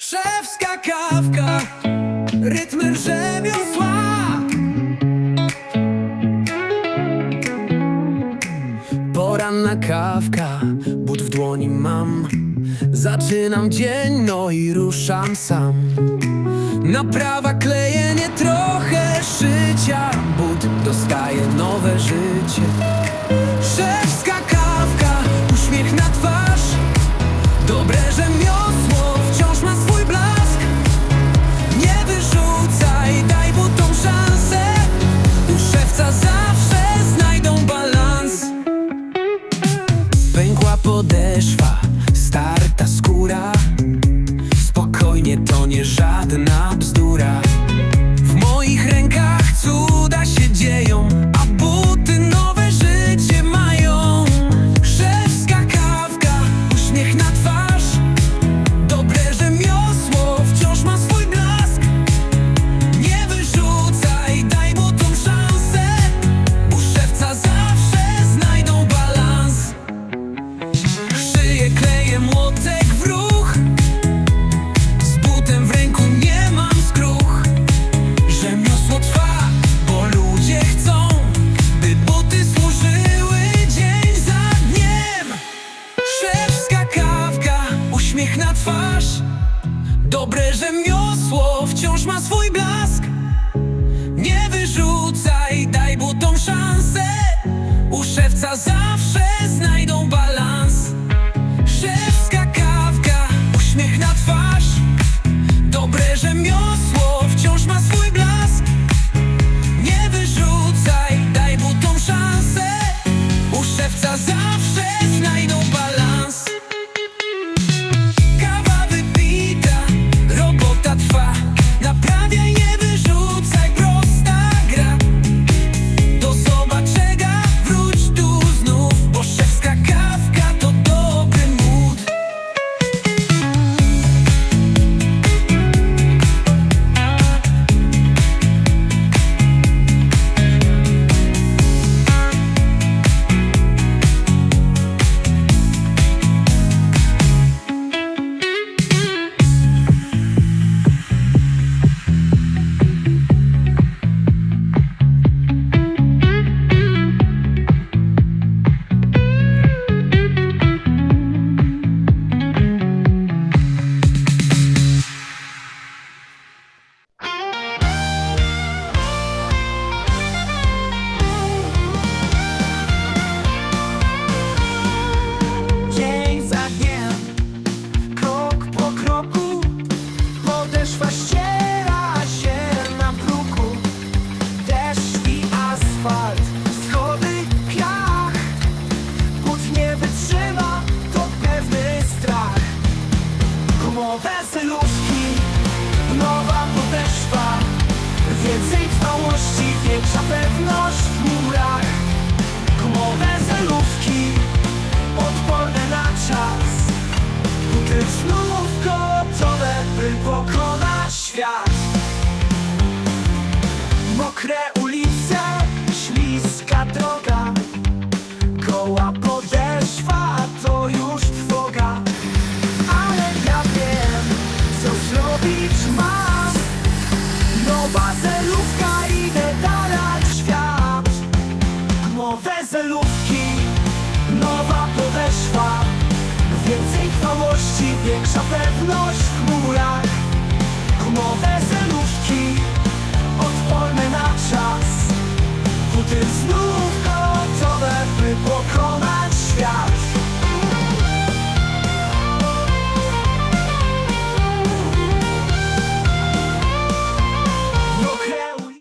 Szewska kawka, rytmy rzemiosła. Poranna kawka, but w dłoni mam. Zaczynam dzień, no i ruszam sam. Naprawa klejenie trochę szycia But dostaje nowe życie Pękła podeszwa, starta skóra twarz Dobre rzemiosło wciąż ma swój blask. Nie wyrzucaj, daj butom szansę. U szewca zawsze znajdą balans. Szewska kawka, uśmiech na twarz. Dobre rzemiosło większa pewność w murach Gumowe zelówki odporne na czas. Buty znów gotowe, by pokonać świat. Mokre ulice, śliska droga Koła podeszwa, to już trwoga. Ale ja wiem, co zrobić mam. Nowa zelówka, Nowe zelówki, nowa podeszwa Więcej trwałości, większa pewność. W chmurach Gumowe zelówki, odporne na czas. Buty znów